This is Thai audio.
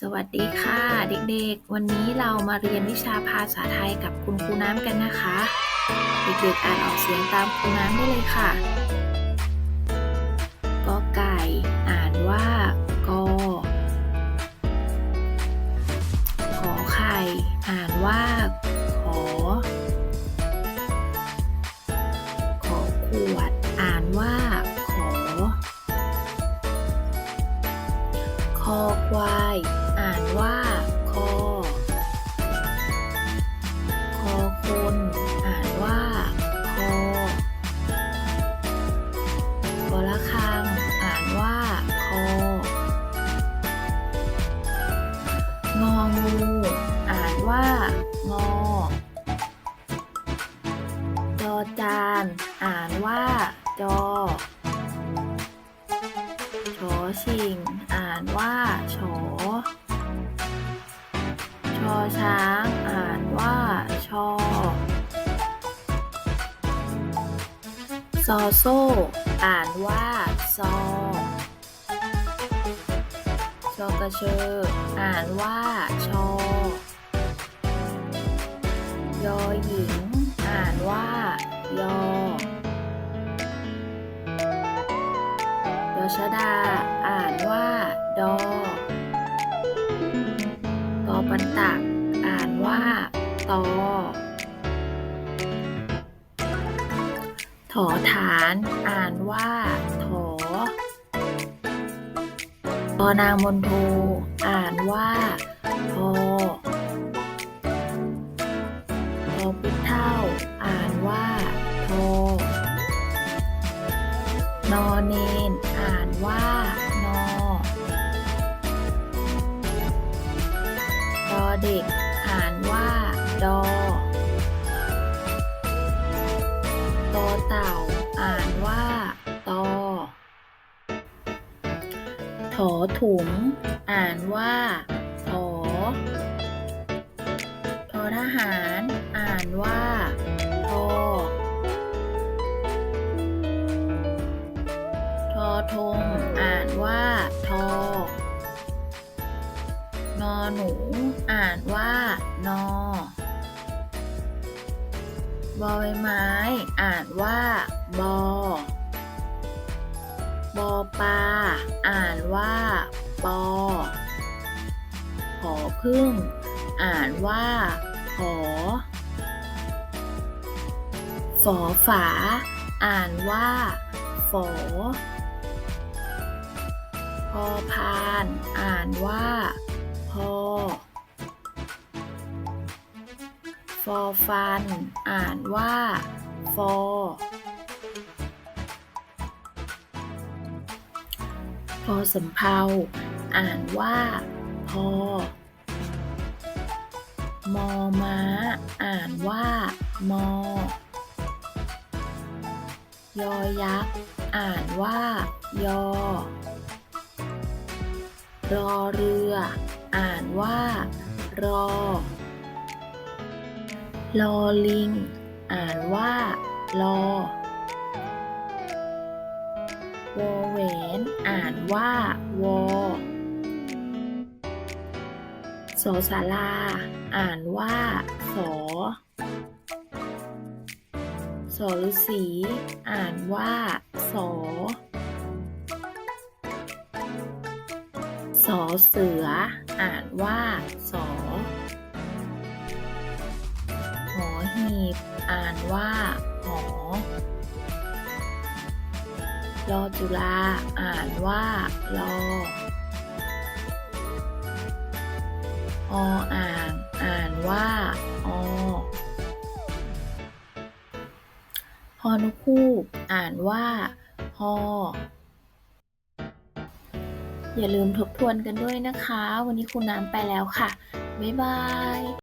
สวัสดีค่ะ เด็กๆ วันนี้เรามาเรียนวิชาภาษาไทยกับคุณครูน้ำกันนะคะ เด็กๆอ่านออกเสียงตามครูน้ำได้เลยค่ะกอไก่ อ่านว่ากอขอไข่ อ่านว่า งองู อ่านว่า งอ จอจาน อ่านว่า จอชอชิง อ่านว่าชอชอช้าง อ่านว่าชอซอโซ่อ่านว่า ซอชอ กระเชอ อ่านว่า ชอ ยอหญิง อ่านว่า ยอดอชดา อ่านว่า ดอตอปันตัก อ่านว่า ตอถอฐาน อ่านว่า อตอนางมนโทอ่านว่าทอทอพุทเท่า อ่านว่าทอนอเนน อ่านว่านอดอเด็ก อ่านว่าดอตอเต่า อถุง อ่านว่าถอทอทหาร อ่านว่าทอทอทง อ่านว่าทอนอหนู อ่านว่านอบอใบไม้ อ่านว่าบอ บอปลาอ่านว่า ปอหอพึ่ง อ่านว่าหอฝอฝา อ่านว่า ฝอพอพาน อ่านว่า พอ ฟอฟัน อ่านว่า ฟอ พอสำเภาอ่านว่าพอ มอม้า อ่านว่า มอ ยอยักษ์ อ่านว่า ยอ รอเรือ อ่านว่า รอ ลอลิง อ่านว่า ลอ วอแหวนอ่านว่าวอสอสาราอ่านว่าสอสอฤษีอ่านว่าสอสอเสือ อ่านว่าสอหอหีบ อ่านว่าหอ รอจุฬาอ่านว่ารอออ่าง อ่านว่าอฮอนุคูกอ่านว่าฮออย่าลืมทบทวนกันด้วยนะคะ วันนี้ครูน้ำไปแล้วค่ะ บ๊ายบาย